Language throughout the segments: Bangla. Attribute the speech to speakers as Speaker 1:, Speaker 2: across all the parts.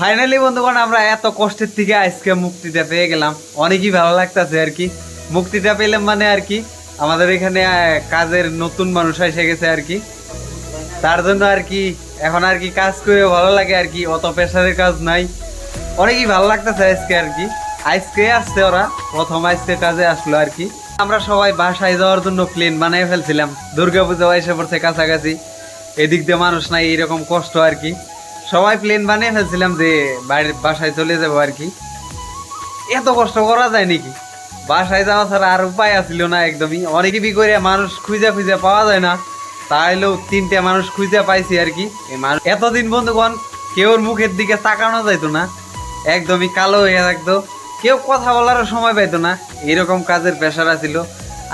Speaker 1: ফাইনালি বন্ধুগণ, আমরা এত কষ্টের থেকে আজকে মুক্তিটা পেয়ে গেলাম। অনেকই ভালো লাগতেছে আর কি। মুক্তিটা পেলাম মানে আর কি, আমাদের এখানে কাজের নতুন মানুষ এসে গেছে আর কি। তার জন্য আর কি, এখন আর কি কাজ করে ভালো লাগে আর কি, অত প্রেশারের কাজ নাই। অনেকই ভালো লাগতেছে আজকে আর কি। আজকে আসছে ওরা, প্রথম আজকে কাজে আসলো আর কি। আমরা সবাই বাসায় যাওয়ার জন্য প্লেন বানিয়ে ফেলছিলাম। দুর্গা পুজো এসে পড়ছে কাছাকাছি। এদিক দিয়ে মানুষ নাই, এরকম কষ্ট আর কি। সবাই প্লেন বানিয়ে ফেলছিলাম যে বাড়ির বাসায় চলে যাব আর কি। এত কষ্ট করা যায় নাকি? বাসায় যাওয়া ছাড়া আর উপায় আসছিল না একদমই। অনেকে বি করে মানুষ খুঁজে খুঁজে পাওয়া যায় না? তাইলেও তিনটে মানুষ খুঁজে পাইছি আর কি। এতদিন বন্ধুগণ, কেউর মুখের দিকে তাকানো যাইতো না। একদমই কালো হয়ে থাকতো। কেউ কথা বলারও সময় পাইতো না। এরকম কাজের প্রেশার ছিল।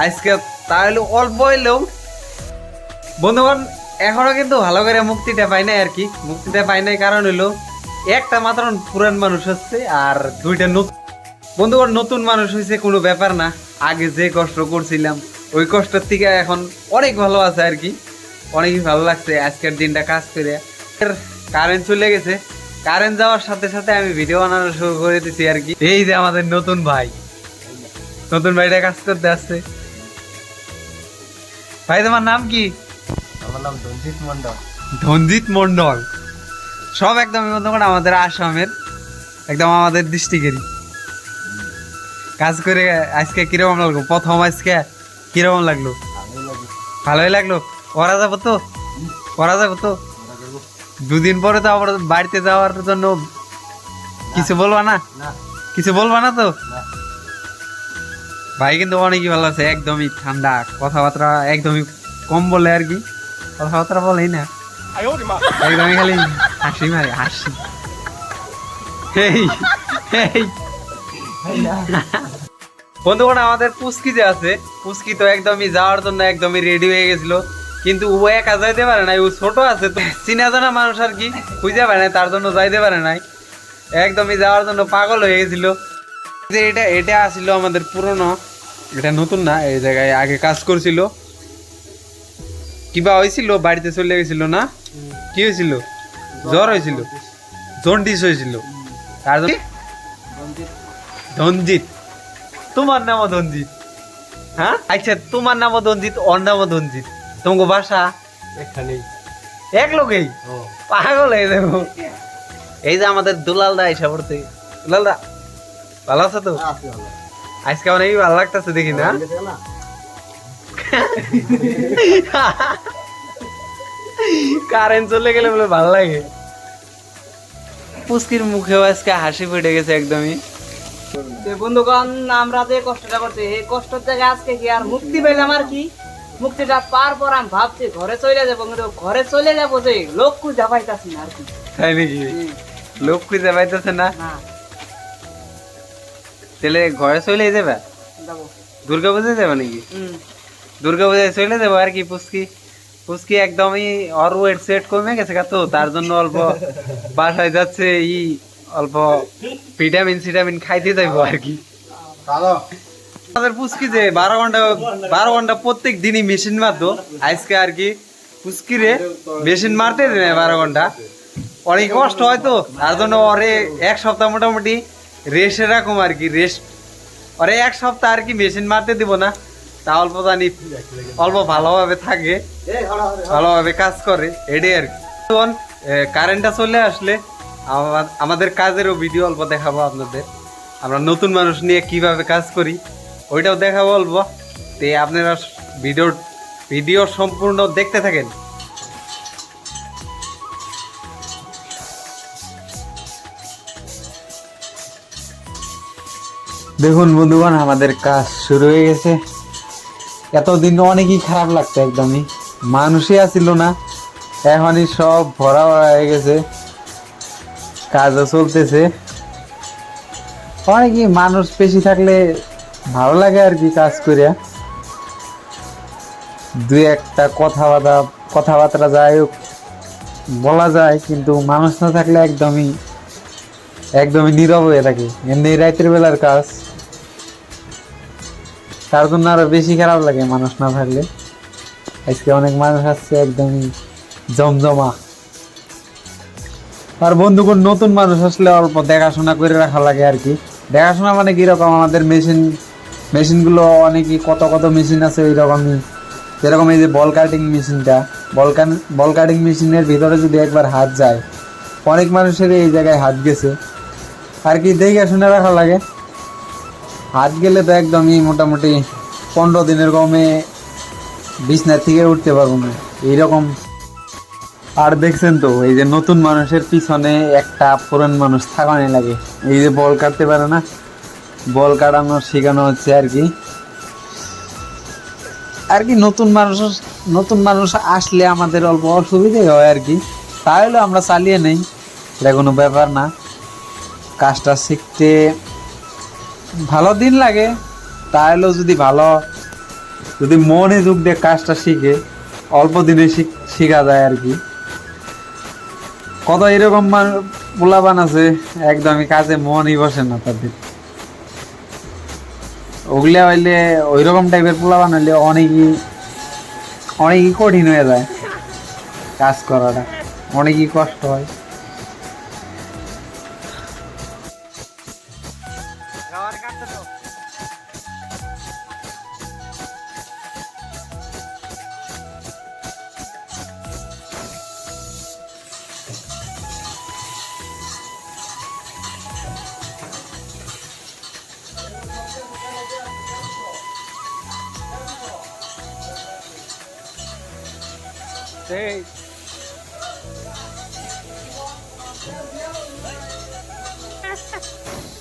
Speaker 1: আজকে তাহলে অল্প হইলেও বন্ধুগণ, এখনও কিন্তু ভালো করে মুক্তিটা পাই নাই আর কি। মুক্তিটা পাই নাই কারণ হইল, একটা মাত্র পুরান মানুষ হচ্ছে আর দুইটা নতুন। বন্ধুগণ, নতুন মানুষ হয়েছে কোনো ব্যাপার না। আগে যে কষ্ট করছিলাম, ওই কষ্টের থেকে এখন অনেক ভালো আছে আর কি। অনেকই ভালো লাগছে আজকের দিনটা কাজ করে। কারেন্ট চলে গেছে। কারেন্ট যাওয়ার সাথে সাথে আমি ভিডিও বানানো শুরু করে দিছি আর কি। এই যে আমাদের নতুন ভাই। নতুন ভাইটা কাজ করতে আসছে। ভাই তোমার নাম কি?
Speaker 2: আমার নাম রঞ্জিত মন্ডল
Speaker 1: ধনজিৎ মন্ডল সব একদম বন্ধুগণ আমাদের আসামের একদম আমাদের ডিস্ট্রিক্টেরই কাজ করে আজকে কীরকম লাগল? প্রথম আজকে কীরকম লাগল? ভালোই লাগল। করা যাব তো? করা যাব তো? দুদিন পরে তো আবার বাড়িতে যাওয়ার জন্য কিছু বলবা না? কিছু বলবা না তো? ভাই কিন্তু অনেকই ভালো আছে একদমই ঠান্ডা কথাবার্তা একদমই কম বলে আর কি। কথাবার্তা বলেই না। একদমই খালি হাসি মারে হাসি। এই এই বন্ধুগণ আমাদের পুস্কি যে আছে পুস্কি তো একদমই যাওয়ার জন্য একদমই রেডি হয়ে গেছিল। কিন্তু ও একা যাইতে পারে নাই, ও ছোট আছে, তো চিনা জানা মানুষ আর কি, খুঁজে পারে নাই, তার জন্য যাইতে পারে নাই। একদমই যাওয়ার জন্য পাগল হয়ে গেছিল। যে এটা এটা আসছিল আমাদের পুরনো, এটা নতুন না, এই জায়গায় আগে কাজ করছিল। কিবা হয়েছিল বাড়িতে চলে গেছিল না? কি হয়েছিল জ্বর হয়েছিল জন্ডিস হয়েছিল তার ধনজিৎ। তোমার নামও ধনজিৎ। হ্যাঁ? আচ্ছা তোমার নামও ধনজিৎ, ওর নামও ধনজিৎ। তোমাকে বাসা?
Speaker 2: এখানেই।
Speaker 1: এক লোকেই? পাগল হয়ে যাব। এই যে আমাদের দুলাল দা এসে পড়তে। দুলাল দা ভালো আছো তো?
Speaker 2: ভালো।
Speaker 1: আজকে অনেকই ভালো লাগতেছে দেখি না? কারেন্ট চলে গেলে বলে ভালো লাগে। পুস্কির মুখেও আজকে হাসি ফুটে গেছে একদমই।
Speaker 3: বন্ধুগণ আমরা যে কষ্টটা করছি এই কষ্টের জায়গায় আজকে কি আর মুক্তি পেলাম আর কি? মুক্তিটা পার পর আমি ভাবছি ঘরে চলে যাব কিন্তু ঘরে চলে যাব যে লোক পাইতাছি না আর কি।
Speaker 1: তাই নাকি? লোক পাইতেছে না? তাহলে ঘরে চলে যাবে? দুর্গা পুজোয় যাবে নাকি? দুর্গা পূজায় চলে যাব আর কি পুস্কি পুস্কি একদমই ওর ওয়েট সেট কমে গেছে তো তার জন্য অল্প বাসায় যাচ্ছে ই অল্প ভিটামিন সিটামিন খাইতে যাইবো আর কি। পুস্কি যে বারো ঘণ্টা বারো ঘণ্টা প্রত্যেক দিনই মেশিন মারতো। আজকে আর কি পুস্কি রে মেশিন মারতে বারো ঘণ্টা। অনেক কষ্ট তার জন্য এক সপ্তাহ মোটামুটি রাখুম আর কি এক সপ্তাহ আর কি মেশিন মারতে দিব না, তা অল্প জানি অল্প ভালোভাবে থাকে, ভালোভাবে কাজ করে, এটাই আর কি। কারেন্টটা চলে আসলে আমাদের কাজেরও ভিডিও অল্প দেখাবো আপনাদের। আমরা নতুন মানুষ নিয়ে কীভাবে কাজ করি ওইটাও দেখাবো অল্প তে আপনারা ভিডিও ভিডিও সম্পূর্ণ দেখতে থাকেন। দেখুন বন্ধুগণ, আমাদের কাজ শুরু হয়ে গেছে। এতদিন অনেকই খারাপ লাগতো একদমই। মানুষই আসিল না। এখনই সব ভরা ভরা হয়ে গেছে। কাজও চলতেছে। অনেকই মানুষ বেশি থাকলে ভালো লাগে আর কি কাজ করিয়া দুই একটা কথাবার্তা কথাবার্তা যাই হোক, বলা যায়, কিন্তু মানুষ না থাকলে একদমই একদমই নীরব হয়ে থাকে। এমনি রাতের বেলার কাজ। তার জন্য আরও বেশি খারাপ লাগে মানুষ না থাকলে। আজকে অনেক মানুষ আসছে একদমই জমজমা। আর বন্ধুগণ, নতুন মানুষ আসলে অল্প দেখাশোনা করে রাখা লাগে আর কি। দেখাশোনা মানে কীরকম? আমাদের মেশিন মেশিনগুলো অনেকই কত কত মেশিন আছে ওই রকমই যেরকম এই যে বল কাটিং মেশিনটা, বল বল কাটিং মেশিনের ভিতরে যদি একবার হাত যায়, অনেক মানুষের এই জায়গায় হাত গেছে। আর কি দেখে শুনে রাখা লাগে। হাত গেলে তো একদমই মোটামুটি পনেরো দিনের কমে বিছনার থেকে উঠতে পারব না। এইরকম। আর দেখছেন তো, এই যে নতুন মানুষের পিছনে একটা পুরান মানুষ থাকানি লাগে। এই যে বল কাটতে পারে না বল কাটানো শেখানো হচ্ছে আর কি। আর কি নতুন মানুষ নতুন মানুষ আসলে আমাদের অল্প অসুবিধাই হয় আর কি। তাহলে আমরা চালিয়ে নেই, এটা কোনো ব্যাপার না। কাজটা শিখতে ভালো দিন লাগে, তাহলেও যদি ভালো, যদি মনে যোগ দিয়ে কাজটা শিখে, অল্প দিনে শিখ- যায় আর কি। কত এরকম পোলাপান আছে, একদমই কাজে মনই বসে না তাদের। ওগুলা হইলে ওই রকম টাইপের পোলাপান হইলে অনেকই অনেকই কঠিন হয়ে যায় কাজ করাটা। অনেকই কষ্ট হয়।
Speaker 2: Hey.